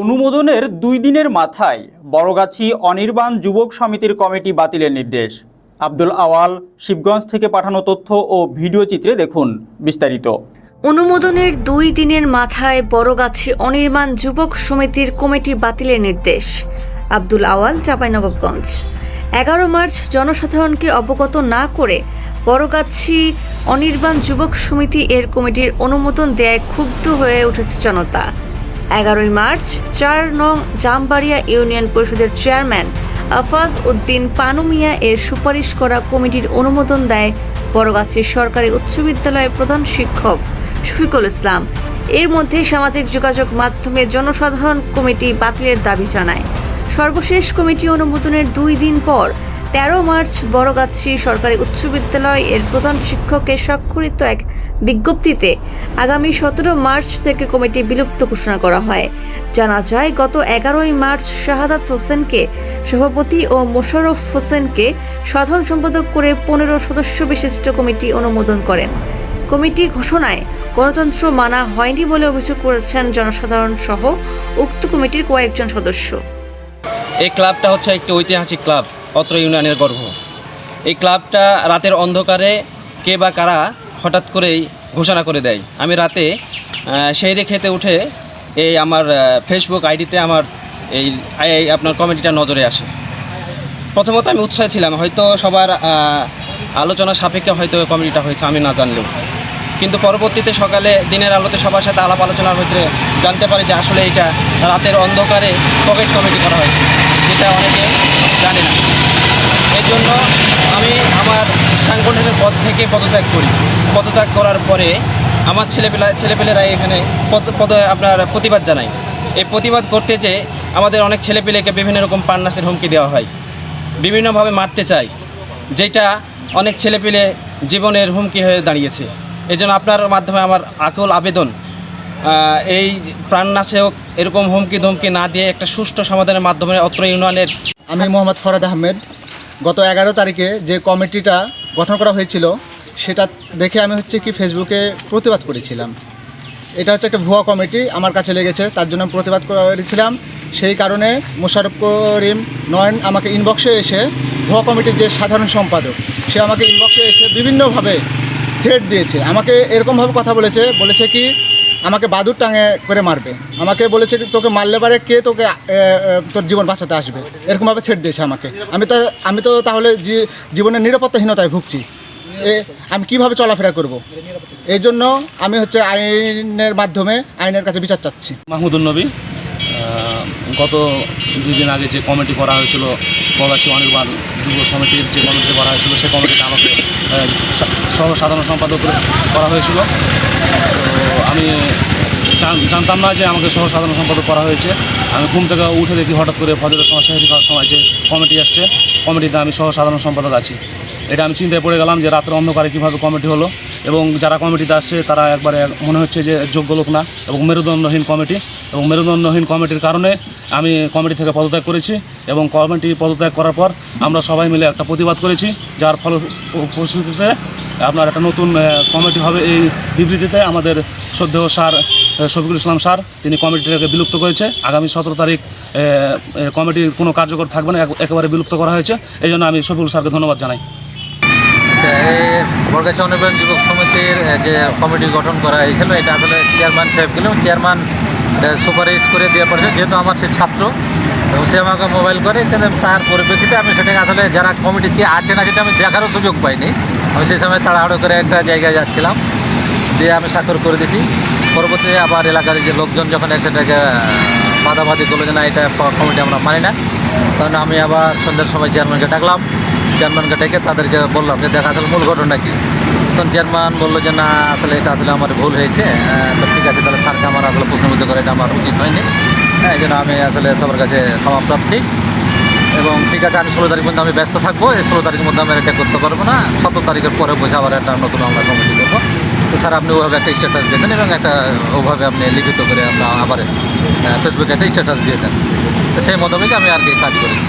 অনুমোদনের দুই দিনের মাথায় বড়গাছি অনির্বাণ যুবক সমিতির কমিটি বাতিলের নির্দেশ। আব্দুল আওয়াল, শিবগঞ্জ থেকে পাঠানো তথ্য ও ভিডিও চিত্রে দেখুন বিস্তারিত। অনুমোদনের দুই দিনের মাথায় বড়গাছি অনির্মাণ যুবক সমিতির কমিটি বাতিলের নির্দেশ। আব্দুল আওয়াল, চাঁপাইনবাবগঞ্জ। এগারো মার্চ জনসাধারণকে অবগত না করে বড়গাছি অনির্বাণ যুবক সমিতি এর কমিটির অনুমোদন দেয় ক্ষুব্ধ হয়ে উঠেছে জনতা। এগারোই মার্চ, চার নং জামবাড়িয়া ইউনিয়ন পরিষদের চেয়ারম্যান আফাজ উদ্দিন পানুমিয়া এর সুপারিশ করা কমিটির অনুমোদন দেয় বড়গাছির সরকারি উচ্চ বিদ্যালয়ের প্রধান শিক্ষক শফিকুল ইসলাম। এর মধ্যে সামাজিক যোগাযোগ মাধ্যমে জনসাধারণ কমিটি বাতিলের দাবি জানায়। সর্বশেষ কমিটি অনুমোদনের দুই দিন পর তেরো মার্চ বড়গাছি সরকারি উচ্চ বিদ্যালয় এর প্রধান শিক্ষকের স্বাক্ষরিত এক বিজ্ঞপ্তিতে আগামী সতেরো মার্চ থেকে কমিটি বিলুপ্ত ঘোষণা করা হয়। জানা যায়, গত এগারোই মার্চ শাহাদাত হোসেনকে সভাপতি ও মোশাররফ হোসেনকে সাধারণ সম্পাদক করে পনেরো সদস্য বিশিষ্ট কমিটি অনুমোদন করেন। কমিটি ঘোষণায় গণতন্ত্র মানা হয়নি বলে অভিযোগ করেছেন জনসাধারণ সহ উক্ত কমিটির কয়েকজন সদস্য। এই ক্লাবটা হচ্ছে একটি ঐতিহাসিক ক্লাব, অত্র ইউনিয়নের গর্ভ এই ক্লাবটা রাতের অন্ধকারে কে বা কারা হঠাৎ করেই ঘোষণা করে দেয়। আমি রাতে সেই খেতে উঠে এই আমার ফেসবুক আইডিতে আমার এই আপনার কমিটিটা নজরে আসে। প্রথমত আমি উৎসাহী ছিলাম, হয়তো সবার আলোচনা সাপেক্ষে হয়তো কমেডিটা হয়েছে, আমি না জানলেও। কিন্তু পরবর্তীতে সকালে দিনের আলোতে সবার সাথে আলাপ আলোচনার ভিতরে জানতে পারি যে আসলে এটা রাতের অন্ধকারে পকেট কমেডি করা হয়েছে, যেটা অনেকে জানে না। এর জন্য আমি আমার সাংগঠনিক পদ থেকে পদত্যাগ করি। পদত্যাগ করার পরে আমার ছেলেপেলা ছেলেপেলেরা এখানে পদ পদ, আপনার প্রতিবাদ জানায়। এই প্রতিবাদ করতে যে আমাদের অনেক ছেলেপেলেকে বিভিন্ন রকম পান্নাসের হুমকি দেওয়া হয়, বিভিন্নভাবে মারতে চায়, যেটা অনেক ছেলেপেলে জীবনের হুমকি হয়ে দাঁড়িয়েছে। এই জন্য আপনার মাধ্যমে আমার আকুল আবেদন এই প্রাণনাশেও এরকম হুমকি ধমকি না দিয়ে একটা সুষ্ঠু সমাধানের মাধ্যমে অত্র ইউনিয়নের আমি মোহাম্মদ ফরাদ আহমেদ গত এগারো তারিখে যে কমিটিটা গঠন করা হয়েছিল, সেটা দেখে আমি হচ্ছে কি ফেসবুকে প্রতিবাদ করেছিলাম। এটা হচ্ছে একটা ভুয়া কমিটি, আমার কাছে লেগেছে, তার জন্য আমি প্রতিবাদ করেছিলাম। সেই কারণে মোশারফ করিম নয়ন আমাকে ইনবক্সে এসে ভুয়া কমিটির যে সাধারণ সম্পাদক, সে আমাকে ইনবক্সে এসে বিভিন্নভাবে থ্রেট দিয়েছে। আমাকে এরকমভাবে কথা বলেছে বলেছে কি আমাকে বাদুর টাঙে করে মারবে। আমাকে বলেছে তোকে মারলে পারে কে তোকে তোর জীবন বাঁচাতে আসবে? এরকমভাবে ছেড়ে দিয়েছে আমাকে। আমি তো আমি তো তাহলে জীবনের নিরাপত্তাহীনতায় ভুগছি। এ, আমি কীভাবে চলাফেরা করব? এই জন্য আমি হচ্ছে আইনের মাধ্যমে আইনের কাছে বিচার চাচ্ছি। মাহমুদুল নবী গত দুই দিন আগে যে কমিটি করা হয়েছিল, প্রবাসী অনির্বাণ যুব সমিতির যে কমিটি করা হয়েছিল, সে কমিটিতে আমাকে সর্বসাধারণ সম্পাদক করা হয়েছিল। তো আমি জানতাম না যে আমাকে সহ সাধারণ সম্পাদক করা হয়েছে। আমি ঘুম থেকে উঠে দেখি হঠাৎ করে ফজরের সময় খাওয়ার সময় যে কমিটি আসছে কমিটিতে আমি সহ সাধারণ সম্পাদক আছি। এটা আমি চিন্তায় পড়ে গেলাম যে রাত্রে অন্ধকারে কীভাবে কমিটি হলো এবং যারা কমিটিতে আসছে তারা একবারে মনে হচ্ছে যে যোগ্য লোক না এবং মেরুদণ্ডহীন কমিটি এবং মেরুদণ্ডহীন কমিটির কারণে আমি কমিটি থেকে পদত্যাগ করেছি এবং কমিটি পদত্যাগ করার পর আমরা সবাই মিলে একটা প্রতিবাদ করেছি যার ফল পরিস্থিতিতে আপনার একটা নতুন কমিটি হবে এই বিবৃতিতে আমাদের স্যার আহ, শফিকুল ইসলাম স্যার, তিনি কমিটিটাকে বিলুপ্ত করেছে। আগামী সতেরো তারিখ কমিটির কোনো কার্যকর থাকবে না, এক- একেবারে বিলুপ্ত করা হয়েছে। এই জন্য আমি শফিকুল স্যারকে ধন্যবাদ জানাই। আচ্ছা বরগাছি অনুবেদন যুবক সমিতির যে কমিটি গঠন করা হয়েছিল, এটা আসলে চেয়ারম্যান সাহেব গেলেও চেয়ারম্যান সুপারিশ করে দিয়ে পড়েছে যেহেতু আমার সে ছাত্র এবং সে আমাকে মোবাইল করে, কিন্তু তার পরিপ্রেক্ষিতে আমি সেটাকে আসলে যারা কমিটি কে আছে না সেটা আমি দেখারও সুযোগ পাইনি। আমি সেই সময় তাড়াহুড়ো করে একটা জায়গায় যাচ্ছিলাম, দিয়ে আমি স্বাক্ষর করে দিছি। পরবর্তীতে আবার এলাকার যে লোকজন যখন এসে সেটাকে বাধাবাধি করল যে না, এটা কমিটি আমরা মানি না। তখন আমি আবার সন্ধ্যার সময় চেয়ারম্যানকে ডাকলাম। চেয়ারম্যানকে ডেকে তাদেরকে বললাম যে, দেখা, আসলে মূল ঘটনা কি? তখন চেয়ারম্যান বলল যে, না, আসলে এটা আসলে আমার ভুল হয়েছে। তো ঠিক আছে, তাহলে স্যারকে আমার আসলে প্রশ্নবিদ্ধ করে এটা আমার উচিত হয়নি। হ্যাঁ এই জন্য আমি আসলে সবার কাছে ক্ষমা প্রার্থী। এবং ঠিক আছে, আমি ষোলো তারিখ পর্যন্ত আমি ব্যস্ত থাকব। এই ষোলো তারিখের মধ্যে আমি এটা করতে পারব না। সতেরো তারিখের পরে বসে আবার একটা নতুন আমরা কমিটি করব। তো স্যার, আপনি ওভাবে একটা স্ট্যাটাস দিয়ে দেন এবং একটা ওভাবে আপনি লিখিত করে আমরা আবার ফেসবুকে একটা স্ট্যাটাস দিয়ে দেন। তো সেই মোতাবেক আমি আর কি কাজ করেছি।